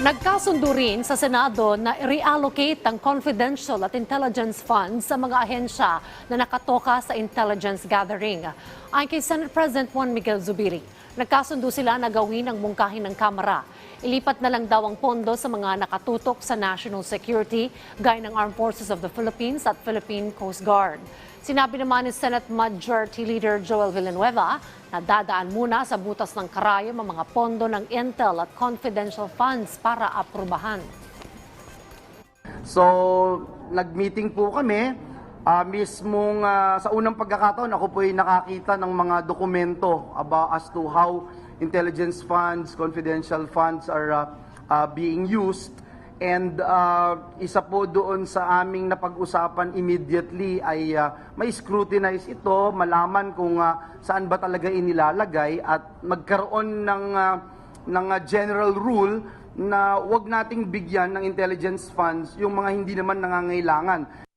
Nagkasundo rin sa Senado na reallocate ang confidential at intelligence funds sa mga ahensya na nakatoka sa intelligence gathering. Ayon kay Senate President Juan Miguel Zubiri, nagkasundo sila na gawin ang mungkahin ng Kamara. Ilipat na lang daw ang pondo sa mga nakatutok sa national security gaya ng Armed Forces of the Philippines at Philippine Coast Guard. Sinabi naman ni Senate Majority Leader Joel Villanueva na dadaan muna sa butas ng karayom ang mga pondo ng Intel at confidential funds para aprubahan. So, nag-meeting po kami. Ah, mismong ah, sa unang pagkakataon, ako po ay nakakita ng mga dokumento about as to how intelligence funds, confidential funds are ah, ah, being used. And ah, isa po doon sa aming napag-usapan immediately ay ah, may scrutinize ito, malaman kung ah, saan ba talaga inilalagay at magkaroon ng ah, ng ah, general rule na wag nating bigyan ng intelligence funds yung mga hindi naman nangangailangan.